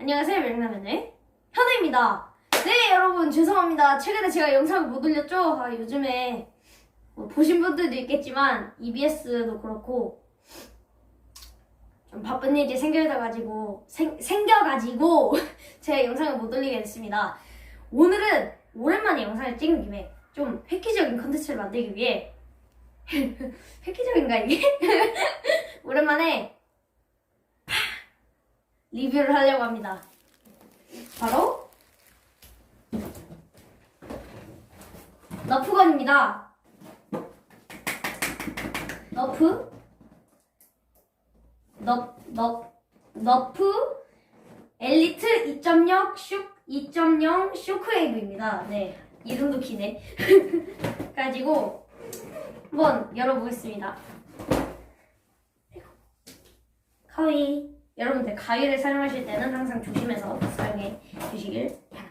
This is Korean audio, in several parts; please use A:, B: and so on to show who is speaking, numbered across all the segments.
A: 안녕하세요 명라면의 현우입니다. 네 여러분 죄송합니다. 최근에 제가 영상을 못 올렸죠? 아, 요즘에 뭐 보신 분들도 있겠지만 EBS도 그렇고 좀 바쁜 일이 생겨가지고 생, 생겨가지고 제가 영상을 못 올리게 됐습니다. 오늘은 오랜만에 영상을 찍은 김에 좀 획기적인 컨텐츠를 만들기 위해 획기적인가 이게? 오랜만에 리뷰를 하려고 합니다. 바로 너프건입니다. 너프 너, 너, 너프 엘리트 2.0쇼2.0 쇼크웨이브입니다. 네 이름도 기네. 가지고 한번 열어보겠습니다. 가위 여러분들 가위를 사용하실 때는 항상 조심해서 사용해 주시길 바랍니다.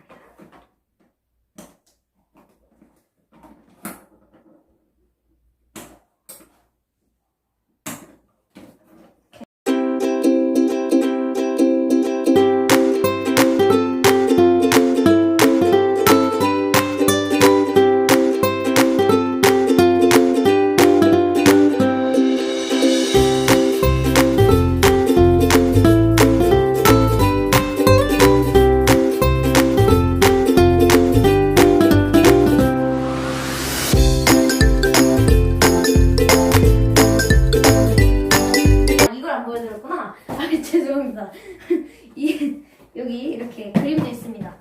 A: 이렇게 그림도 있습니다.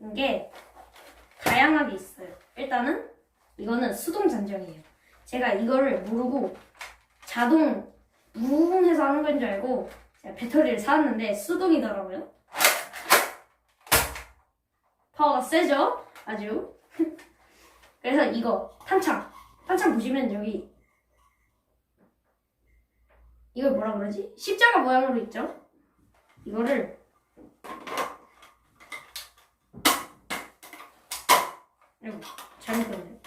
A: 이게 다양하게 있어요. 일단은 이거는 수동 잔정이에요. 제가 이거를 모르고 자동 무음해서 하는 건 줄 알고 제가 배터리를 사왔는데 수동이더라고요. 파워가 세죠? 아주. 그래서 이거 탄창 탄창 보시면 여기 이걸 뭐라 그러지? 십자가 모양으로 있죠? 이거를 아이고 잘못했네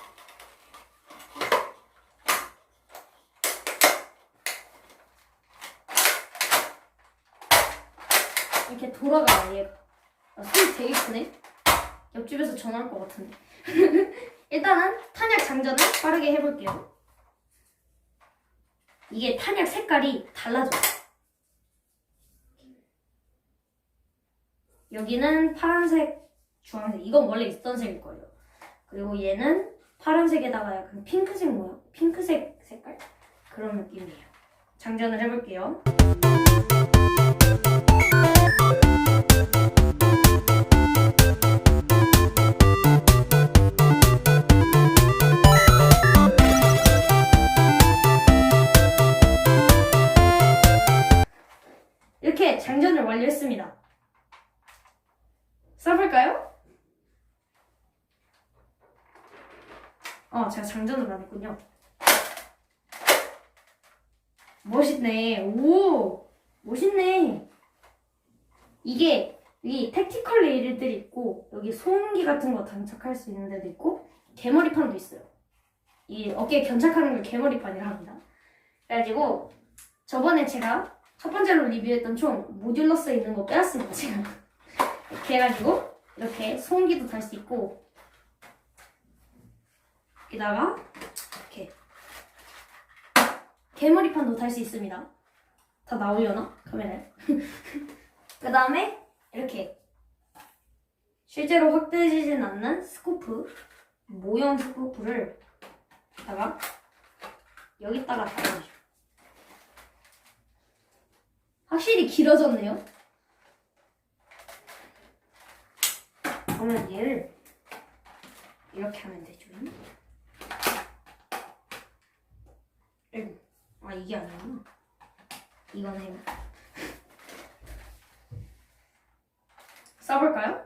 A: 이렇게 돌아가요 얘가 아, 손이 되게 크네 옆집에서 전화 올것 같은데 일단은 탄약 장전을 빠르게 해볼게요. 이게 탄약 색깔이 달라져요. 여기는 파란색, 주황색. 이건 원래 있던 색일 거예요. 그리고 얘는 파란색에다가 약간 핑크색 모양, 핑크색 색깔? 그런 느낌이에요. 장전을 해볼게요. 이렇게 장전을 완료했습니다. 써볼까요? 어, 제가 장전을 안 했군요. 멋있네. 오! 멋있네. 이게 이 택티컬 레일들이 있고 여기 소음기 같은 거 장착할 수 있는 데도 있고 개머리판도 있어요. 이 어깨에 견착하는 걸 개머리판이라 합니다. 그래가지고 저번에 제가 첫 번째로 리뷰했던 총 모듈러스에 있는 거 빼왔습니다 제가 이렇게 해가지고 이렇게 소음기도 달 수 있고 여기다가 이렇게 개머리판도 달 수 있습니다. 다 나오려나? 카메라에? 그 다음에 이렇게 실제로 확대되지는 않는 스코프 모형 스코프를 다가 여기다가 달아주죠 확실히 길어졌네요. 그러면 얘를 이렇게 하면 되죠. 아이고, 아 이게 아니구나. 이거는 써볼까요?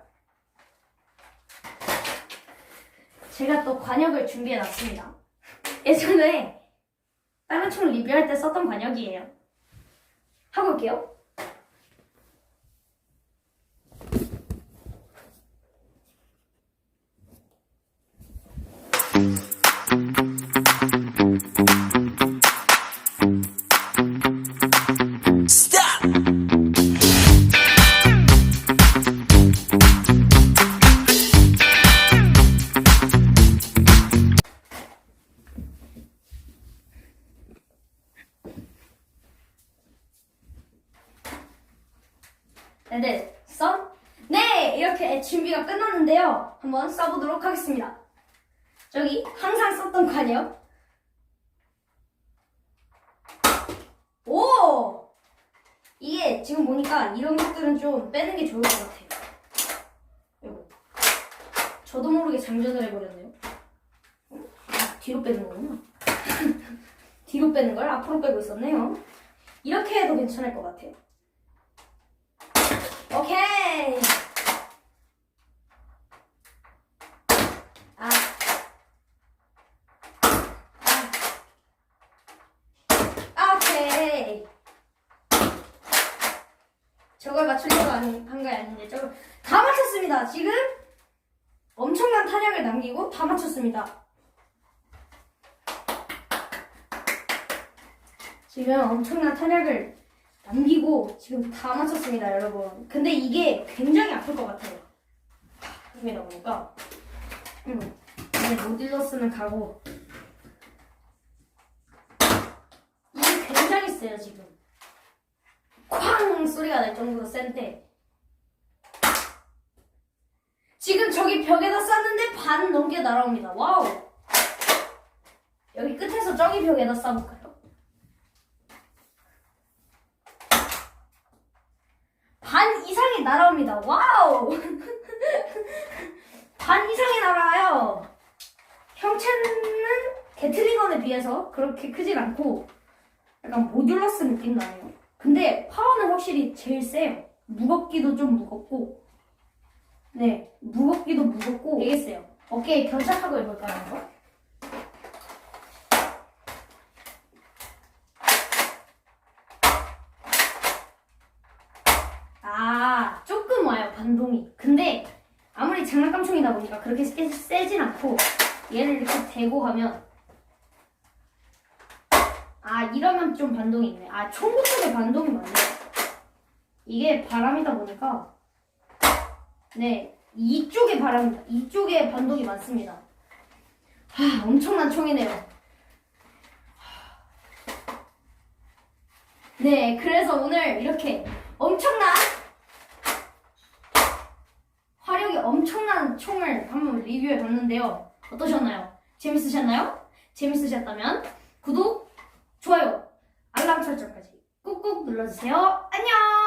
A: 제가 또 관역을 준비해놨습니다. 예전에 다른 총 리뷰할 때 썼던 관역이에요. 하고 올게요. 레드, 썬. 네, 이렇게 준비가 끝났는데요. 한번 써보도록 하겠습니다. 저기 항상 썼던 칸이요. 오! 이게 지금 보니까 이런 것들은 좀 빼는 게 좋을 것 같아요. 이거. 저도 모르게 장전을 해버렸네요. 어? 아, 뒤로 빼는 거구나. 뒤로 빼는 걸 앞으로 빼고 있었네요. 이렇게 해도 괜찮을 것 같아요. 오케이. 아. 아. 오케이. 저걸 맞추려고 한게 아닌데 저걸 다 맞췄습니다. 지금 엄청난 탄약을 남기고 다 맞췄습니다. 지금 엄청난 탄약을 남기고 지금 다 맞췄습니다, 여러분. 근데 이게 굉장히 아플 것 같아요. 힘이다 보니까. 음, 이제 모듈러스는 가고. 이게 굉장히 세요, 지금. 쾅! 소리가 날 정도로 센데. 지금 저기 벽에다 쐈는데 반 넘게 날아옵니다. 와우! 여기 끝에서 저기 벽에다 쏴볼까요? 반 날아옵니다. 와우! 반 이상이 날아요. 형체는 게틀링건에 비해서 그렇게 크진 않고 약간 모듈러스 느낌 나요. 근데 파워는 확실히 제일 세요. 무겁기도 좀 무겁고 네 무겁기도 무겁고 되게 세요. 오케이 견착하고 해볼까요? 한번? 아, 조금 반동이. 근데 아무리 장난감 총이다 보니까 그렇게 세, 세진 않고 얘를 이렇게 대고 하면 아, 이러면 좀 반동이 있네. 아, 총구 쪽에 반동이 많네. 이게 바람이다 보니까 네, 이쪽에 바람이다. 이쪽에 반동이 많습니다. 하, 엄청난 총이네요. 네, 그래서 오늘 이렇게 엄청난 화력이 엄청난 총을 한번 리뷰해 봤는데요. 어떠셨나요? 재밌으셨나요? 재밌으셨다면 구독, 좋아요, 알람 설정까지 꾹꾹 눌러주세요. 안녕!